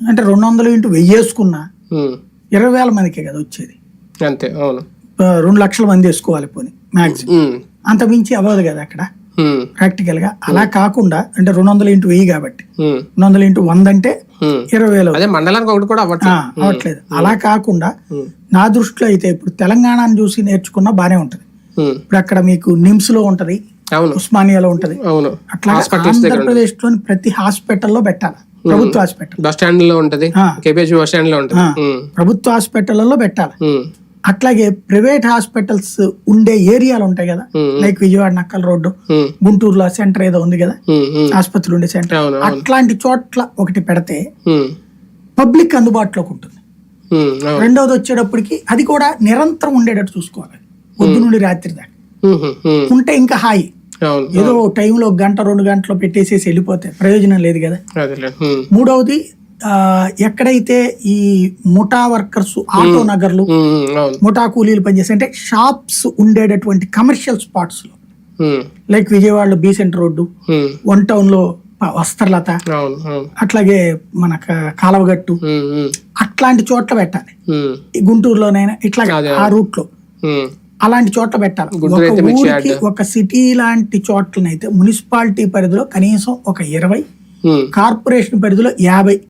అంటే రెండు వందలు ఇంటూ వెయ్యి వేసుకున్నా ఉమ్. ఇరవై వేల మందికే కదా వచ్చేది అంతే అవును రెండు లక్షల మంది వేసుకోవాలి పోనీ మ్యాక్సిమం ఉమ్. అంత మించి అవ్వదు కదా అక్కడ. ప్రాక్టికల్గా అలా కాకుండా అంటే రెండు వందలు ఇంటూ వెయ్యి కాబట్టి. రెండు వందలు ఇంటూ వంద అంటే. ఇరవై వేలు మండలానికి ఒకటి కూడా అవ్వట్లేదు అలా కాకుండా. నా దృష్టిలో అయితే ఇప్పుడు తెలంగాణను చూసి నేర్చుకున్నా బానే ఉంటది. ఇప్పుడు అక్కడ మీకు నిమ్స్లో ఉంటది ఉస్మానియాలో ఉంటది. అవును. అట్లా ఆంధ్రప్రదేశ్లోని ప్రతి హాస్పిటల్లో పెట్టాలి. ప్రభుత్వ హాస్పిటల్. బస్ స్టాండ్లో ఉంటది. కేపీహెచ్ బస్ స్టాండ్లో ఉంటది. ప్రభుత్వ హాస్పిటల్లో పెట్టాలి. అట్లాగే ప్రైవేట్ హాస్పిటల్స్ ఉండే ఏరియాలు ఉంటాయి కదా. Like Vijayawada Nakkal road. గుంటూరులో సెంటర్ ఏదో ఉంది కదా. ఆసుపత్రి ఉండే సెంటర్. అట్లాంటి చోట్ల ఒకటి పెడితే. పబ్లిక్ అందుబాటులోకి ఉంటుంది. రెండోది వచ్చేటప్పటికి అది కూడా నిరంతరం ఉండేటట్టు చూసుకోవాలి. పొద్దు నుండి రాత్రి దాకా. ఉంటే ఇంకా హాయి ఏదో టైంలో గంట రెండు గంటలు పెట్టేసేసి వెళ్ళిపోతే ప్రయోజనం లేదు కదా. మూడవది ఎక్కడైతే ఈ ముఠా వర్కర్స్ ఆటో నగర్లు ముఠా కూలీలు పనిచేసే అంటే షాప్స్ ఉండేటటువంటి కమర్షియల్ స్పాట్స్లో. లైక్ విజయవాడలో బీసెంట్ రోడ్డు. వన్ టౌన్లో వస్త్రలత అట్లాగే మన కాలవగట్టు. అట్లాంటి చోట్ల పెట్టాలి గుంటూరులోనైనా ఇట్లా. ఆ రూట్లో. అలాంటి చోట్ల పెట్టాలి ఒక సిటీ లాంటి చోట్లనైతే మున్సిపాలిటీ పరిధిలో కనీసం ఒక ఇరవై ఉమ్. కార్పొరేషన్ పరిధిలో యాభై